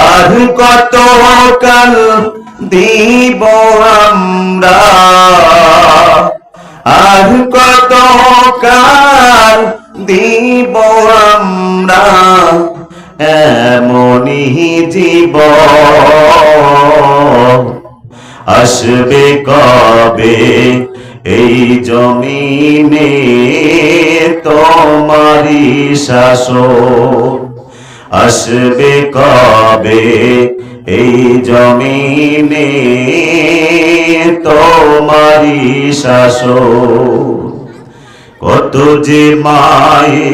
আর কত কাল দিব আমরা? আর কত কাল দিব আমরা? এমনই জীব। আসবে কবে এই জমিনে তোমারি শাসন আসবে কবে? এই জমিনে তোমারি শাসন। কত যে মায়ে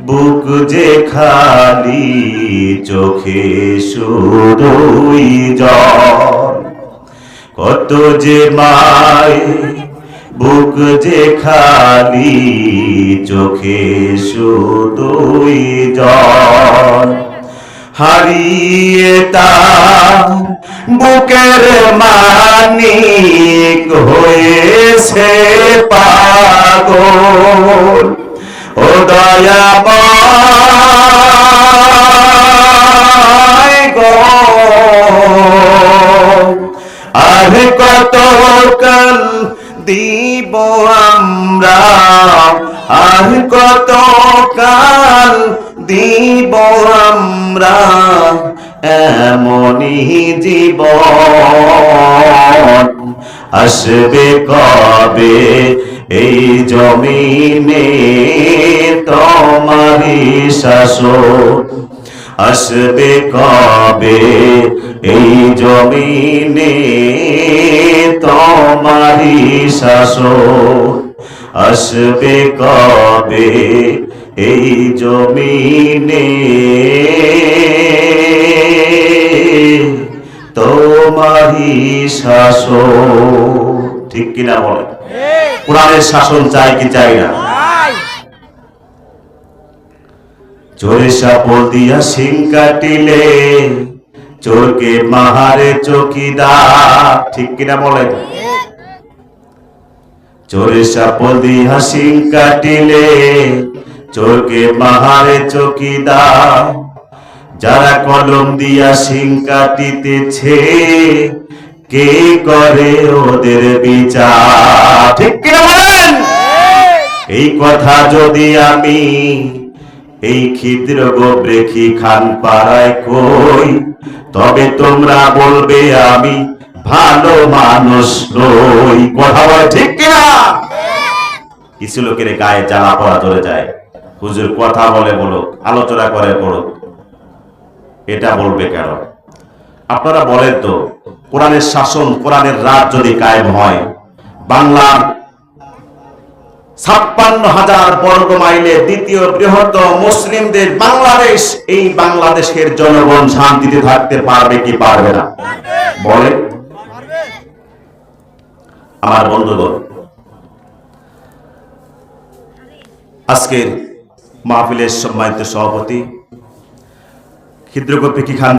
বুক যে খালি চোখে শুধুই জল। কত যে মায় বুক যে খালি, চোখে শুধুই জল। হারিয়ে তার বুকের মানিক হয়েছে পাগল। ও দয়াময় আর কত কাল দিব আমরা? আর কত কাল দিব আমরা? এমনই জীবন আসবে কবে? এই জমিনে তোমারি শাসন আসবে কবে? এই জমিনে তোমারি শাসন আসবে কবে? এই জমিনে তোমারি শাসন ঠিক কিনা বলে? কোরআনের শাসন চাই কি চাই না? চোরে সাপল দিয়া সিং কাটিলে চোরকে মাহারে চকিদার ঠিক কিনা বলেন? চোরে সাপল দিয়া সিং কাটিলে চোরকে মাহারে চকিদার যারা কলম দিয়া সিং কাটিতেছে, কে করে ওদের বিচার? ঠিক কিনা বলেন? এই কথা যদি আমি এই ক্ষিদ্র গোবরেখি খান পাড়ায় কই? তবে তোমরা বলবে আমি ভালো মানুষ নই। কথা বলে ঠিক কিনা? কিছু লোকের গায়ে জ্বালা পড়া চলে যায়। হুজুর কথা বলে বলুক, আলোচনা করে বলুক এটা বলবে কেন? আপনারা বলেন তো, কোরআনের শাসন, কোরআনের রাত যদি কায়েম হয়, বাংলার ছাপ্পান্ন হাজার বর্গ মাইলে দ্বিতীয় বৃহত্তম মুসলিমদের বাংলাদেশ, এই বাংলাদেশের জনগণ শান্তিতে থাকতে পারবে কি পারবে না? বলে? আমার বন্ধুগণ, আজকের মাহফিলের সম্মানিত সভাপতি ক্ষিদ্রকপি খান